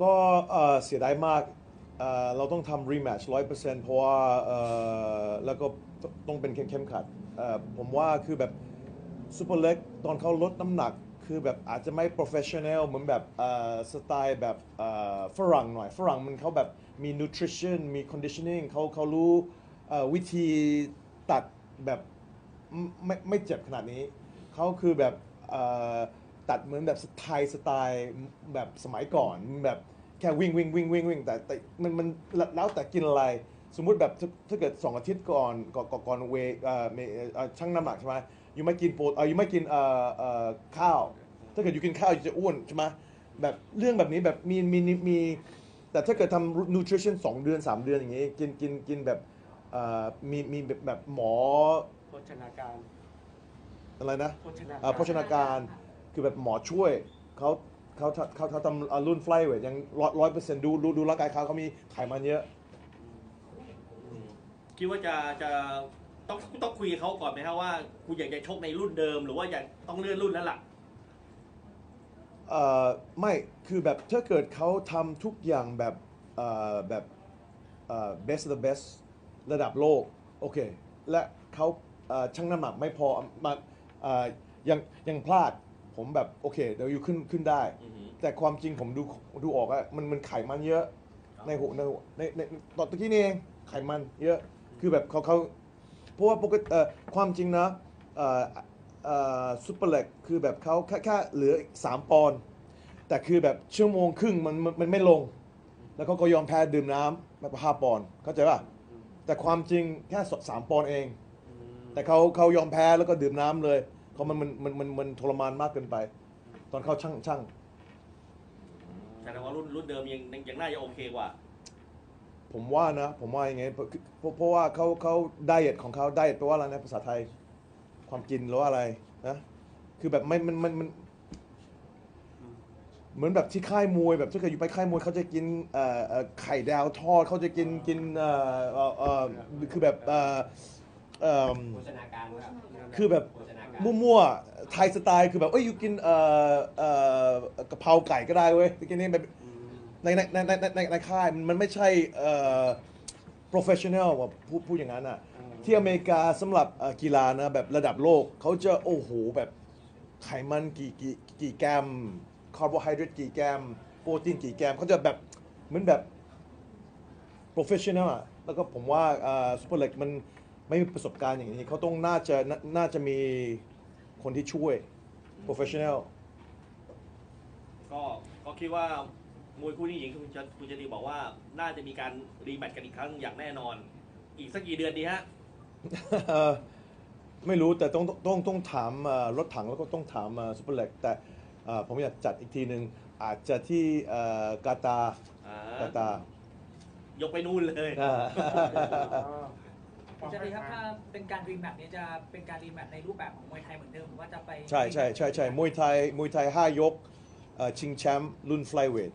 ก็เสียดายมากเราต้องทำรีแมช์ร้อยเปอร์เซ็นต์เพราะว่าแล้วก็ต้องเป็นเข้มขัดผมว่าคือแบบซูเปอร์เล็กตอนเขาลดน้ำหนักคือแบบอาจจะไม่โปรเฟชชั่น a ลเหมือนแบบสไตล์แบบฝรั่งหน่อย ฝรั่งมันเขาแบบมี nutrition มี conditioning เขาเขารู้วิธีตัดแบบไม่ไม่เจ็บขนาดนี้ เขาคือแบบ ตัดเหมือนแบบสไตล์สไตล์แบบสมัยก่อนแบบแค่วิ่งวิ่งวิ่งวิ่งวิ่งแต่แต่มันมันแล้วแต่กินอะไร สมมุติแบบถ้าถ้าเกิดสองอาทิตย์ก่อนก่อนก่อนก่อนเวย์เอ่อเมเอ่อชั่งน้ำหนักใช่ไหมยูไม่กินโปรเอ่อยูไม่กินเอ่อเอ่อข้าว ถ้าเกิดยูกินข้าวยูจะอ้วนใช่ไหมแบบเรื่องแบบนี้แบบมีมีมีมีแต่ถ้าเกิดทำ nutrition สองเดือนสามเดือนอย่างงี้กินกินกินแบบเอ่อมีมีแบบแบบหมอโภชนาการอะไรนะโภชนาเอ่อโภชนาการ คือแบบหมอช่วยเขาเขาเขาเขาทำเอ่อรุ่นไฟเวทยังร้อยร้อยเปอร์เซ็นต์ดูดูดูร่างกายเขาเขามีไขมันเยอะอืมคิดว่าจะจะต้องต้องคุยกับเขาก่อนไหมครับว่าคุณอยากจะชกในรุ่นเดิม หรือว่าอยากต้องเลื่อนรุ่นแล้วล่ะเอ่อไม่คือแบบถ้าเกิดเขาทำทุกอย่างแบบเอ่อแบบเอ่อ best of the best ระดับโลก โอเค และเขาเอ่อชั่งน้ำหนักไม่พอมาเอ่อยังยังพลาด ผมแบบโอเคเดี๋ยวอยู่ขึ้นขึ้นได้ อือหือแต่ความจริงผมดูดูออกอะมันมันไขมันเยอะ ในหัวในหัวในในตอนตะกี้นี่เองไขมันเยอะคือแบบเขาเขาเพราะว่าปกติเอ่อความจริงนะเอ่อเอ่อซูเปอร์เล็กคือแบบเขาแค่แค่เหลืออีกสามปอนด์แต่คือแบบชั่วโมงครึ่งมันมันมันไม่ลง แล้วเขาก็ยอมแพ้ดื่มน้ำแบบห้าปอนด์เข้าใจป่ะแต่ความจริงแค่สามปอนด์เองอืมแต่เขาเขายอมแพ้แล้วก็ดื่มน้ำเลย เขามันมันมันมันมันทรมานมากเกินไป ตอนเขาช่างช่างแสดงว่ารุ่นรุ่นเดิมยังยังยังน่าจะโอเคกว่า ผมว่านะ ผมว่าอย่างไงเพราะเพราะเพราะว่าเขาเขาไดเอทของเขาไดเอทแปลว่าอะไรนะภาษาไทย ความกินหรือว่าอะไรนะคือแบบไม่มันมันมันเหมือนแบบที่ค่ายมวยแบบถ้าเกิดอยู่ไปค่ายมวยเขาจะกินเอ่อเอ่อไข่ดาวทอดเขาจะกินกินเอ่อเอ่อเอ่อคือแบบเอ่อ เอ่อโภชนาการครับคือแบบโภชนาการมั่วๆไทยสไตล์คือแบบเอ้ยอยู่กินเอ่อเอ่อกะเพราไก่ก็ได้เว้ยกินนี่แบบอืมในในในในในในค่ายมันมันไม่ใช่เอ่อ professional ว่าพูดพูดอย่างนั้นอะที่อเมริกาสำหรับเอ่อกีฬานะแบบระดับโลกเขาจะโอ้โหแบบไขมันกี่กี่กี่แกรมคาร์โบไฮเดรตกี่แกรมโปรตีนกี่แกรมเขาจะแบบเหมือนแบบ professional อะแล้วก็ผมว่าซูเปอร์เล็กมัน ไม่มีประสบการณ์อย่างนี้เขาต้องน่าจะน่าน่าจะมีคนที่ช่วย professional ก็ก็คิดว่ามวยคู่นี้หญิงคุณจะคุณจะดีบอกว่าน่าจะมีการรีแมตช์กันอีกครั้งอย่างแน่นอน อีกสักกี่เดือนดีฮะ เอ่อไม่รู้แต่ต้องต้องต้องถามเอ่อรถถังแล้วก็ต้องถามซูเปอร์เล็กแต่เอ่อผมอยากจัดอีกทีหนึ่งอาจจะที่เอ่อกาตาร์อ่ากาตาร์ยกไปนู่นเลย อ่า จะดีครับถ้าเป็นการรีแมตช์เนี่ยจะเป็นการรีแมตช์ในรูปแบบของมวยไทยเหมือนเดิมหรือว่าจะไป ใช่ใช่ใช่ใช่มวยไทยมวยไทยห้ายกเอ่อชิงแชมป์รุ่นไฟลเวท